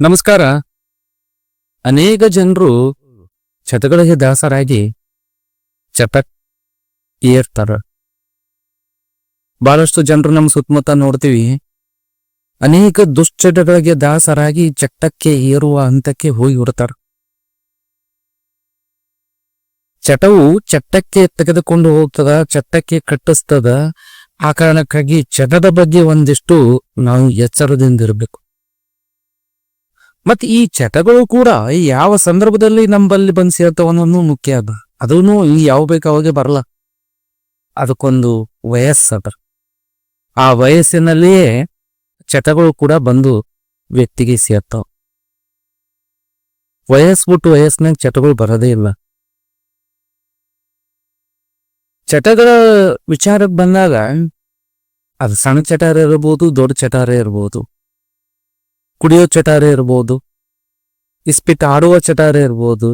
ನಮಸ್ಕಾರ. ಅನೇಕ ಜನರು ಚಟಗಳಿಗೆ ದಾಸರಾಗಿ ಚಟಕ್ ಏರ್ತಾರ. ಬಹಳಷ್ಟು ಜನರು ನಮ್ಮ ಸುತ್ತಮುತ್ತ ನೋಡ್ತೀವಿ. ಅನೇಕ ದುಶ್ಚಟಗಳಿಗೆ ದಾಸರಾಗಿ ಚಟಕ್ಕೆ ಏರುವ ಹಂತಕ್ಕೆ ಹೋಗಿ ಬಿಡ್ತಾರ ಚಟವು ಚಟ್ಟಕ್ಕೆ ತೆಗೆದುಕೊಂಡು ಹೋಗ್ತದ, ಚಟ್ಟಕ್ಕೆ ಕಟ್ಟಿಸ್ತದ. ಆ ಕಾರಣಕ್ಕಾಗಿ ಚಟದ ಬಗ್ಗೆ ಒಂದಿಷ್ಟು ನಾವು ಎಚ್ಚರದಿಂದಿರಬೇಕು ಮತ್ತೆ ಈ ಚಟಗಳು ಕೂಡ ಯಾವ ಸಂದರ್ಭದಲ್ಲಿ ನಮ್ಮಲ್ಲಿ ಬಂದ್ ಸೇರ್ತಾವ ಅನ್ನೋದು ಮುಖ್ಯ ಅದ. ಅದೂ ಈ ಯಾವ ಬೇಕಾವಾಗೆ ಬರಲ್ಲ ಅದಕ್ಕೊಂದು ವಯಸ್ಸದ ಆ ವಯಸ್ಸಿನಲ್ಲಿಯೇ ಚಟಗಳು ಕೂಡ ಬಂದು ವ್ಯಕ್ತಿಗೆ ಸೇರ್ತಾವ. ವಯಸ್ಸು ಬಿಟ್ಟು ವಯಸ್ಸಿನಾಗ ಚಟಗಳು ಬರೋದೇ ಇಲ್ಲ. ಚಟಗಳ ವಿಚಾರಕ್ಕೆ ಬಂದಾಗ, ಅದು ಸಣ್ಣ ಚಟಾರ ಇರಬಹುದು ದೊಡ್ಡ ಚಟಾರ ಇರ್ಬೋದು. ಕುಡಿಯೋ ಚಟಾರ ಇರ್ಬೋದು, ಇಸ್ಪಿಟ್ ಆಡುವ ಚಟಾರ ಇರ್ಬೋದು,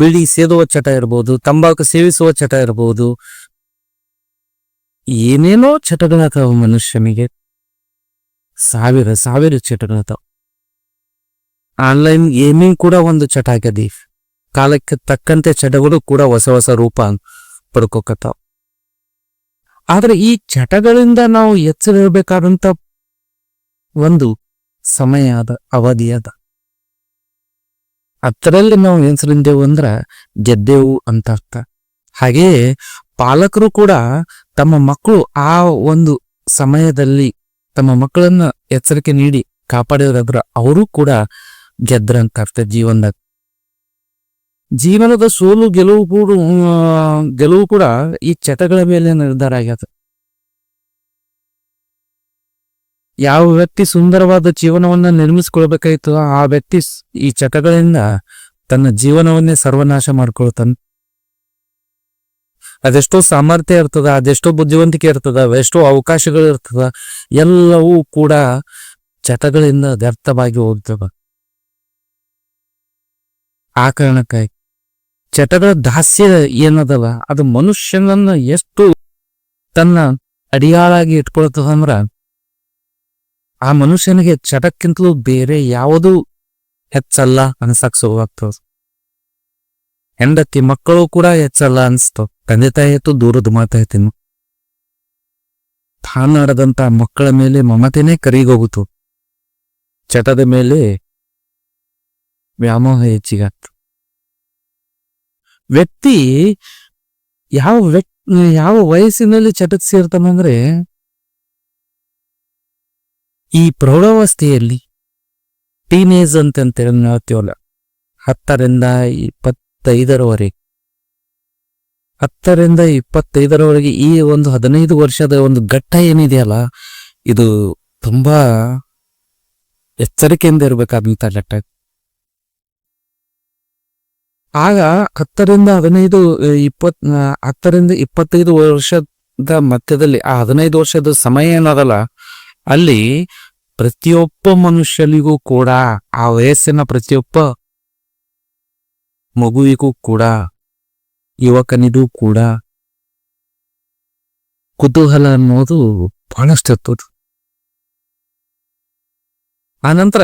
ಬಿಳಿ ಸೇದುವ ಚಟ ಇರ್ಬೋದು, ತಂಬಾಕು ಸೇವಿಸುವ ಚಟ ಇರ್ಬೋದು. ಏನೇನೋ ಚಟಗಳಾಗ್ತಾವ ಮನುಷ್ಯನಿಗೆ. ಸಾವಿರ ಸಾವಿರ ಚಟಗಳಾಗ್ತಾವ ಆನ್ಲೈನ್ ಗೇಮಿಂಗ್ ಕೂಡ ಒಂದು ಚಟ ಆಗ್ಯದಿ. ಕಾಲಕ್ಕೆ ತಕ್ಕಂತೆ ಚಟಗಳು ಕೂಡ ಹೊಸ ಹೊಸ ರೂಪ ಪಡ್ಕೋಕತ್ತಾವ. ಆದ್ರೆ ಈ ಚಟಗಳಿಂದ ನಾವು ಎಚ್ಚರಿರ್ಬೇಕಾದಂತ ಒಂದು ಸಮಯ ಅದ ಅವಧಿ ಅದ. ಅದರಲ್ಲಿ ನಾವು ಎನ್ಸರಿಂದೆವು ಅಂದ್ರ ಗೆದ್ದೆವು ಅಂತ ಅರ್ಥ. ಹಾಗೆಯೇ ಪಾಲಕರು ಕೂಡ ತಮ್ಮ ಮಕ್ಕಳು ಆ ಒಂದು ಸಮಯದಲ್ಲಿ ತಮ್ಮ ಮಕ್ಕಳನ್ನ ಎಚ್ಚರಿಕೆ ನೀಡಿ ಕಾಪಾಡಿದ್ರ ಅವರು ಕೂಡ ಗೆದ್ರಂತ ಅರ್ಥ ಜೀವನದಾಗ ಜೀವನದ ಸೋಲು ಗೆಲುವು ಕೂಡ ಗೆಲುವು ಕೂಡ ಈ ಚಟಗಳ ಮೇಲೆ ನಿರ್ಧಾರ ಆಗ್ಯದ. ಯಾವ ವ್ಯಕ್ತಿ ಸುಂದರವಾದ ಜೀವನವನ್ನ ನಿರ್ಮಿಸ್ಕೊಳ್ಬೇಕಾಯ್ತು ಆ ವ್ಯಕ್ತಿ ಈ ಚಟಗಳಿಂದ ತನ್ನ ಜೀವನವನ್ನೇ ಸರ್ವನಾಶ ಮಾಡ್ಕೊಳ್ತಾನ. ಅದೆಷ್ಟೋ ಸಾಮರ್ಥ್ಯ ಇರ್ತದ, ಅದೆಷ್ಟೋ ಬುದ್ಧಿವಂತಿಕೆ ಇರ್ತದ, ಅದೆಷ್ಟೋ ಅವಕಾಶಗಳು ಇರ್ತದ, ಎಲ್ಲವೂ ಕೂಡ ಚಟಗಳಿಂದ ವ್ಯರ್ಥವಾಗಿ ಹೋಗ್ತವ. ಆ ಕಾರಣಕ್ಕಾಗಿ ಚಟಗಳ ದಾಸ್ಯ ಏನದಲ್ಲ, ಅದು ಮನುಷ್ಯನನ್ನ ಎಷ್ಟು ತನ್ನ ಅಡಿಯಾಳಾಗಿ ಇಟ್ಕೊಳ್ತದಂದ್ರ ಆ ಮನುಷ್ಯನಿಗೆ ಚಟಕ್ಕಿಂತಲೂ ಬೇರೆ ಯಾವುದೂ ಹೆಚ್ಚಲ್ಲ ಅನ್ಸಕ್ ಶುರುವಾಗ್ತವ್ ಹೆಂಡತಿ ಮಕ್ಕಳು ಕೂಡ ಹೆಚ್ಚಲ್ಲ ಅನ್ಸ್ತು. ತಂದೆ ತಾಯಿ ಎತ್ತು ದೂರದ ಮಾತಾಯ್ತೀನಿ ತಾನಾಡದಂತ ಮಕ್ಕಳ ಮೇಲೆ ಮಮತೆನೇ ಕರಿಗೋಗುತ್ತು. ಚಟದ ಮೇಲೆ ವ್ಯಾಮೋಹ ಹೆಚ್ಚಿಗಾಗ್ತು ವ್ಯಕ್ತಿ ಯಾವ ವ್ಯಕ್ತಿ, ಯಾವ ವಯಸ್ಸಿನಲ್ಲಿ ಚಟಕ್ ಸೇರ್ತಾನಂದ್ರೆ ಈ ಪ್ರೌಢಾವಸ್ಥೆಯಲ್ಲಿ ಟೀನೇಜ್ ಅಂತ ಅಂತೇಳಿ ಹೇಳ್ತೀವಲ್ಲ, ಹತ್ತರಿಂದ ಇಪ್ಪತ್ತೈದರವರೆಗೆ ಹತ್ತರಿಂದ ಇಪ್ಪತ್ತೈದರವರೆಗೆ ಈ ಒಂದು ಹದಿನೈದು ವರ್ಷದ ಒಂದು ಘಟ್ಟ ಏನಿದೆಯಲ್ಲ, ಇದು ತುಂಬಾ ಎಚ್ಚರಿಕೆಯಿಂದ ಇರಬೇಕಾದಂತ ಘಟ್ಟ. ಆಗ ಹತ್ತರಿಂದ ಹದಿನೈದು ಇಪ್ಪತ್ ಹತ್ತರಿಂದ ಇಪ್ಪತ್ತೈದು ವರ್ಷದ ಮಧ್ಯದಲ್ಲಿ, ಆ ಹದಿನೈದು ವರ್ಷದ ಸಮಯ ಏನದಲ್ಲ, ಅಲ್ಲಿ ಪ್ರತಿಯೊಬ್ಬ ಮನುಷ್ಯನಿಗೂ ಕೂಡ, ಆ ವಯಸ್ಸಿನ ಪ್ರತಿಯೊಬ್ಬ ಮಗುವಿಗೂ ಕೂಡ, ಯುವಕನಿಗೂ ಕೂಡ ಕುತೂಹಲ ಅನ್ನೋದು ಬಹಳಷ್ಟು ಇತ್ತು. ಆನಂತರ,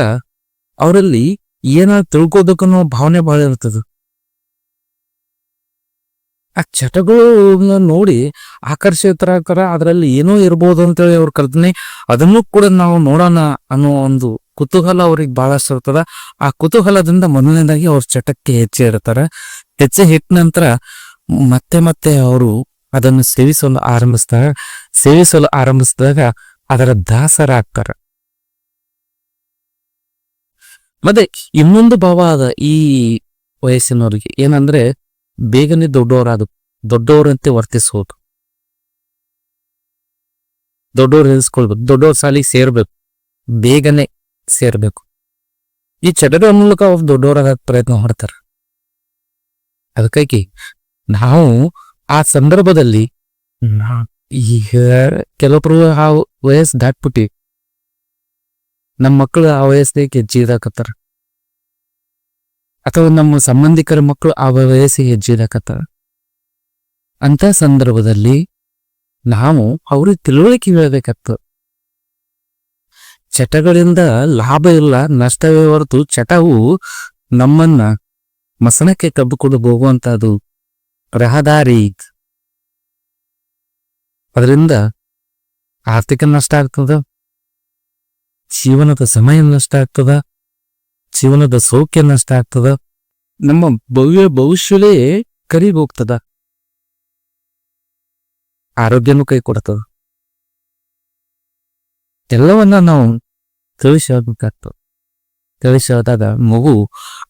ಅವರಲ್ಲಿ ಏನಾದ್ರು ತಿಳ್ಕೋದಕ್ಕನ್ನೋ ಭಾವನೆ ಬಹಳ ಇರ್ತದೆ. ಆ ಚಟಗಳು ನೋಡಿ ಆಕರ್ಷಿತರಾಕರ ಅದರಲ್ಲಿ ಏನೋ ಇರ್ಬೋದು ಅಂತೇಳಿ ಅವ್ರ ಕಲ್ಪನೆ ಅದನ್ನು ಕೂಡ ನಾವು ನೋಡೋಣ ಅನ್ನೋ ಒಂದು ಕುತೂಹಲ ಅವ್ರಿಗೆ ಬಹಳಷ್ಟು ಇರ್ತದ. ಆ ಕುತೂಹಲದಿಂದ ಮೊದಲನೇದಾಗಿ ಅವ್ರ ಚಟಕ್ಕೆ ಹೆಚ್ಚೆ ಇರ್ತಾರ ಹೆಚ್ಚೆ ಹಿಟ್ಟ ನಂತರ ಮತ್ತೆ ಮತ್ತೆ ಅವರು ಅದನ್ನು ಸೇವಿಸಲು ಆರಂಭಿಸಿದಾಗ ಸೇವಿಸಲು ಆರಂಭಿಸಿದಾಗ ಅದರ ದಾಸರಾಗ್ತಾರೆ. ಮತ್ತೆ ಇನ್ನೊಂದು ಭಾವ ಅದ ಈ ವಯಸ್ಸಿನವ್ರಿಗೆ. ಏನಂದ್ರೆ ಬೇಗನೆ ದೊಡ್ಡವರಾದ ದೊಡ್ಡವರಂತೆ ವರ್ತಿಸೋದು ದೊಡ್ಡವ್ರು ಎನಿಸ್ಕೊಳ್ಬೇಕು. ದೊಡ್ಡವ್ರ ಸಾಲಿಗೆ ಸೇರ್ಬೇಕು. ಬೇಗನೆ ಸೇರ್ಬೇಕು. ಈ ಚಟದ ಮೂಲಕ ಅವ್ರು ದೊಡ್ಡವರಾಗ ಪ್ರಯತ್ನ ಮಾಡ್ತಾರ. ಅದಕ್ಕಾಗಿ ನಾವು ಆ ಸಂದರ್ಭದಲ್ಲಿ ಈಗ ಕೆಲವೊಬ್ರು ಆ ವಯಸ್ಸು ದಾಟ್ಬಿಟ್ಟಿ ನಮ್ಮ ಮಕ್ಕಳು ಆ ವಯಸ್ಸಿಗೆ ಇದಾಕತ್ತಾರ ಅಥವಾ ನಮ್ಮ ಸಂಬಂಧಿಕರ ಮಕ್ಕಳು ಆ ವಯಸ್ಸಿಗೆ ಹೆಜ್ಜೆ ಇದಾಕತ್ತಾರ ಅಂತ ಸಂದರ್ಭದಲ್ಲಿ ನಾವು ಅವ್ರಿಗೆ ತಿಳುವಳಿಕೆ ಹೇಳಬೇಕತ್ತ ಚಟಗಳಿಂದ ಲಾಭ ಇಲ್ಲ, ನಷ್ಟವೇ ಹೊರತು ಚಟವು ನಮ್ಮನ್ನ ಮಸನಕ್ಕೆ ಕಬ್ಬಿಕೊಂಡು ಅದು ರಹದಾರಿ ಅದರಿಂದ ಆರ್ಥಿಕ ನಷ್ಟ ಆಗ್ತದ, ಜೀವನದ ಸಮಯ ನಷ್ಟ ಆಗ್ತದ ಜೀವನದ ಸೌಖ್ಯ ನಷ್ಟ ಆಗ್ತದ? ನಮ್ಮ ಭವ್ಯ ಭವಿಷ್ಯವೇ ಕರಿಬೋಗ್ತದ. ಆರೋಗ್ಯನೂ ಕೈ ಕೊಡ್ತದ. ಎಲ್ಲವನ್ನ ನಾವು ತಿಳಿಸಬೇಕಾಗ್ತದೆ ಹೇಳ್ಬೇಕಾಗ್ತದೆ ತಿಳಿಸಿ ಹೇಳಿದಾಗ ಮಗು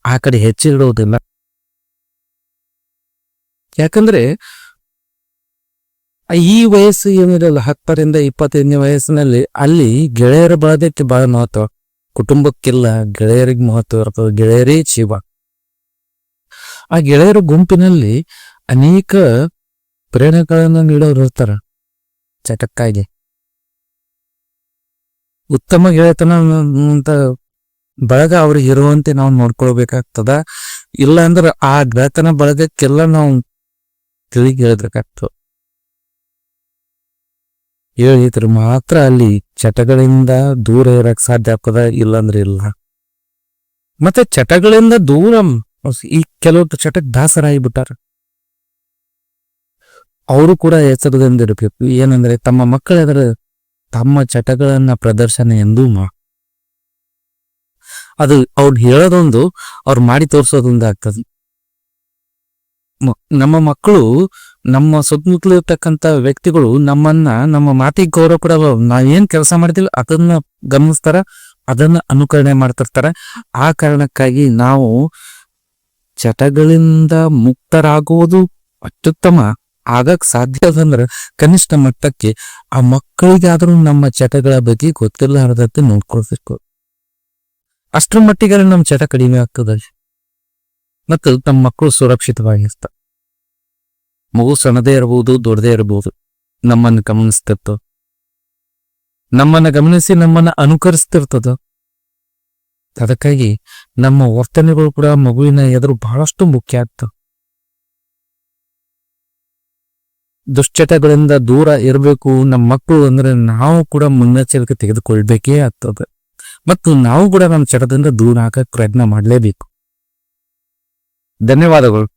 ಆ ಕಡೆ ಹೆಚ್ಚಿಡುವುದಿಲ್ಲ ಯಾಕಂದ್ರೆ ಈ ವಯಸ್ಸು ಏನಿರಲ್ಲ, ಹತ್ತರಿಂದ ಇಪ್ಪತ್ತೈದನೇ ವಯಸ್ಸಿನಲ್ಲಿ ಅಲ್ಲಿ ಗೆಳೆಯರ ಬಳದಕ್ಕೆ ಬಹಳ ಮಹತ್ವ. ಕುಟುಂಬಕ್ಕಿಲ್ಲ, ಗೆಳೆಯರಿಗೆ ಮಹತ್ವ ಇರ್ತದೆ, ಗೆಳೆಯರೇ ಜೀವ. ಆ ಗೆಳೆಯರ ಗುಂಪಿನಲ್ಲಿ ಅನೇಕ ಪ್ರೇರಣೆಗಳನ್ನು ನೀಡೋರು ಇರ್ತಾರ, ಚಟಕ್ಕಾಗಿ. ಉತ್ತಮ ಗೆಳೆತನ ಅಂತ ಬಳಗ ಅವ್ರಿಗೆ ಇರುವಂತೆ ನಾವು ನೋಡ್ಕೊಳ್ಬೇಕಾಗ್ತದ. ಇಲ್ಲ ಅಂದ್ರೆ ಆ ಗೆಳೆತನ ಬಳಗಕ್ಕೆಲ್ಲ ನಾವು ತಿಳಿಗೆ ಹೇಳ್ಬೇಕಾಗ್ತದೆ. ಹೇಳಿದ್ರೆ ಮಾತ್ರ ಅಲ್ಲಿ ಚಟಗಳಿಂದ ದೂರ ಇರಕ್ ಸಾಧ್ಯ ಆಗ್ತದ ಇಲ್ಲಂದ್ರೆ ಇಲ್ಲ. ಮತ್ತೆ ಚಟಗಳಿಂದ ದೂರ ಈ ಕೆಲವೊಂದು ಚಟಕ್ ದಾಸರಾಗಿ ಬಿಟ್ಟಾರ ಅವರು ಕೂಡ ಎಚ್ಚರದಿಂದ ಏನಂದ್ರೆ ತಮ್ಮ ಮಕ್ಕಳೆದರ ತಮ್ಮ ಚಟಗಳನ್ನ ಪ್ರದರ್ಶನ ಎಂದೂ ಮಾ ಅದು ಅವ್ರು ಹೇಳೋದೊಂದು, ಅವ್ರು ಮಾಡಿ ತೋರಿಸೋದೊಂದು ಆಗ್ತದೆ. ನಮ್ಮ ಮಕ್ಕಳು ನಮ್ಮ ಸುತ್ತಮುತ್ತಲು ಇರ್ತಕ್ಕಂಥ ವ್ಯಕ್ತಿಗಳು ನಮ್ಮನ್ನ, ನಮ್ಮ ಮಾತಿಗೆ ಗೌರವ ಕೂಡ ನಾವು ಏನ್ ಕೆಲಸ ಮಾಡ್ತೀವಿ ಅದನ್ನ ಗಮನಿಸ್ತಾರ, ಅದನ್ನ ಅನುಕರಣೆ ಮಾಡ್ತಿರ್ತಾರೆ. ಆ ಕಾರಣಕ್ಕಾಗಿ ನಾವು ಚಟಗಳಿಂದ ಮುಕ್ತರಾಗುವುದು ಅತ್ಯುತ್ತಮ. ಆಗಕ್ ಸಾಧ್ಯ ಅಂದ್ರೆ ಕನಿಷ್ಠ ಮಟ್ಟಕ್ಕೆ ಆ ಮಕ್ಕಳಿಗಾದ್ರೂ ನಮ್ಮ ಚಟಗಳ ಬಗ್ಗೆ ಗೊತ್ತಿಲ್ಲಾರದಂತೆ ನೋಡ್ಕೊಳ್ಬೇಕು. ಅಷ್ಟರ ಮಟ್ಟಿಗೆ ನಮ್ಮ ಚಟ ಕಡಿಮೆ ಆಗ್ತದೆ. ಮತ್ತು ತಮ್ಮ ಮಕ್ಕಳು ಸುರಕ್ಷಿತವಾಗಿರ್ತಾರೆ. ಮಗು ಸಣ್ಣದೇ ಇರಬಹುದು ದೊಡ್ಡದೇ ಇರಬಹುದು ನಮ್ಮನ್ನು ಗಮನಿಸ್ತಿರ್ತದ. ನಮ್ಮನ್ನ ಗಮನಿಸಿ ನಮ್ಮನ್ನ ಅನುಕರಿಸ್ತಿರ್ತದ. ಅದಕ್ಕಾಗಿ ನಮ್ಮ ವರ್ತನೆಗಳು ಕೂಡ ಮಗುವಿನ ಎದುರು ಬಹಳಷ್ಟು ಮುಖ್ಯ ಆಗ್ತವೆ. ದುಶ್ಚಟಗಳಿಂದ ದೂರ ಇರಬೇಕು ನಮ್ಮ ಮಕ್ಕಳು ಅಂದ್ರೆ ನಾವು ಕೂಡ ಮುನ್ನೆಚ್ಚರಿಕೆ ತೆಗೆದುಕೊಳ್ಬೇಕೇ ಆಗ್ತದೆ. ಮತ್ತು ನಾವು ಕೂಡ ನಮ್ಮ ಚಟದಿಂದ ದೂರ ಹಾಕಕ್ ಪ್ರಯತ್ನ ಮಾಡಲೇಬೇಕು. ಧನ್ಯವಾದಗಳು.